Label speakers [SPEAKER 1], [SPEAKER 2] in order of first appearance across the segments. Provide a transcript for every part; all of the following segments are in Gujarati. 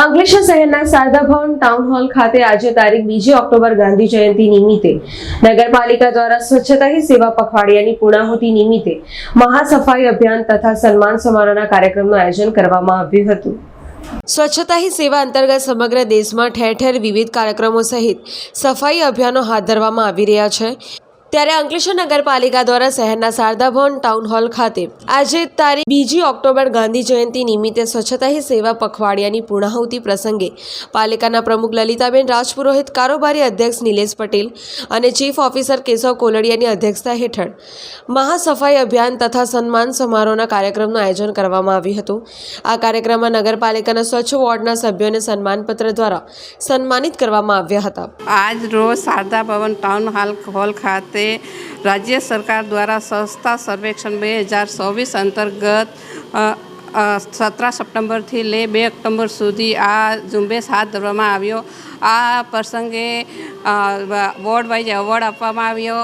[SPEAKER 1] અંકલેશ્વર શહેરના શારદા ભવન ટાઉન હોલ ખાતે આજે તારીખ બીજી ઓક્ટોબર ગાંધી જયંતિ નિમિત્તે નગરપાલિકા દ્વારા સ્વચ્છતા હી સેવા પખવાડિયાની પૂર્ણાહુતિ નિમિત્તે મહાસફાઈ અભિયાન તથા સન્માન સમારોહના કાર્યક્રમનું આયોજન કરવામાં આવ્યું હતું. સ્વચ્છતા હી સેવા અંતર્ગત સમગ્ર દેશમાં ઠેર ઠેર વિવિધ કાર્યક્રમો સહિત સફાઈ અભિયાનો હાથ ધરવામાં આવી રહ્યા છે. ત્યારે અંકલેશ્વર નગરપાલિકા દ્વારા શહેરના શારદાભવન ટાઉન હોલ ખાતે આજે તારીખ બીજી ઓક્ટોબર ગાંધી જયંતિ નિમિત્તે સ્વચ્છતા હી સેવા પખવાડિયાની પૂર્ણાહુતિ પ્રસંગે પાલિકાના પ્રમુખ લલિતાબેન રાજપુરોહિત, કારોબારી અધ્યક્ષ નિલેશ પટેલ અને ચીફ ઓફિસર કેશવ કોલડિયાની અધ્યક્ષતા હેઠળ મહાસફાઈ અભિયાન તથા સન્માન સમારોહના કાર્યક્રમનું આયોજન કરવામાં આવ્યું હતું. આ કાર્યક્રમમાં નગરપાલિકાના સ્વચ્છ વોર્ડના સભ્યોને સન્માનપત્ર દ્વારા સન્માનિત કરવામાં આવ્યા હતા.
[SPEAKER 2] આજ રોજ Sharda Bhavan town hall hall ખાતે દિવસે રાજ્ય સરકાર દ્વારા સંસ્થા સર્વેક્ષણ બે હજાર ચોવીસ અંતર્ગત સતરા સપ્ટેમ્બરથી લે બે ઓક્ટોબર સુધી આ ઝુંબેશ હાથ ધરવામાં આવ્યો. આ પ્રસંગે વોર્ડ વાઇઝ એવોર્ડ આપવામાં આવ્યો.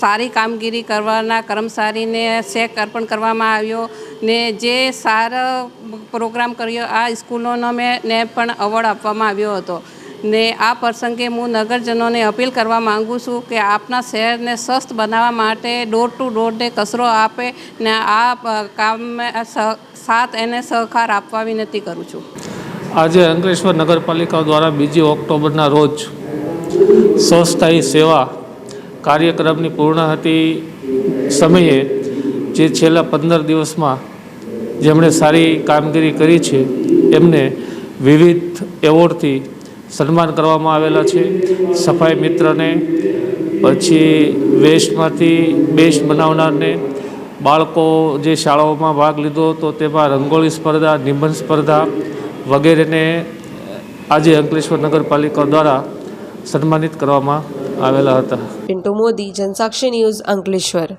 [SPEAKER 2] સારી કામગીરી કરવાના કર્મચારીને શેક અર્પણ કરવામાં આવ્યો ને જે સારો પ્રોગ્રામ કર્યો, આ સ્કૂલોનો મેં, ને પણ એવોર્ડ આપવામાં આવ્યો હતો. ને આ પ્રસંગે હું નગરજનોને અપીલ કરવા માગું છું કે આપના શહેરને સ્વસ્થ બનાવવા માટે ડોર ટુ ડોરને કચરો આપે ને આ કામ સાથ એને સહકાર આપવા વિનંતી કરું છું.
[SPEAKER 3] આજે અંકલેશ્વર નગરપાલિકા દ્વારા બીજી ઓક્ટોબરના રોજ સ્વસ્થાયી સેવા કાર્યક્રમની પૂર્ણાહતિ સમયે જે છેલ્લા પંદર દિવસમાં જેમણે સારી કામગીરી કરી છે, એમને વિવિધ એવોર્ડથી સન્માન કરવામાં આવેલા છે. સફાઈ મિત્રને, પછી વેસ્ટમાંથી બેસ્ટ બનાવનારને, બાળકો જે શાળાઓમાં ભાગ લીધો તો તેમાં રંગોળી સ્પર્ધા, નિબંધ સ્પર્ધા વગેરેને આજે અંકલેશ્વર નગરપાલિકા દ્વારા સન્માનિત કરવામાં આવેલા હતા.
[SPEAKER 1] પિન્ટુ મોદી, જનસાક્ષી ન્યૂઝ અંકલેશ્વર.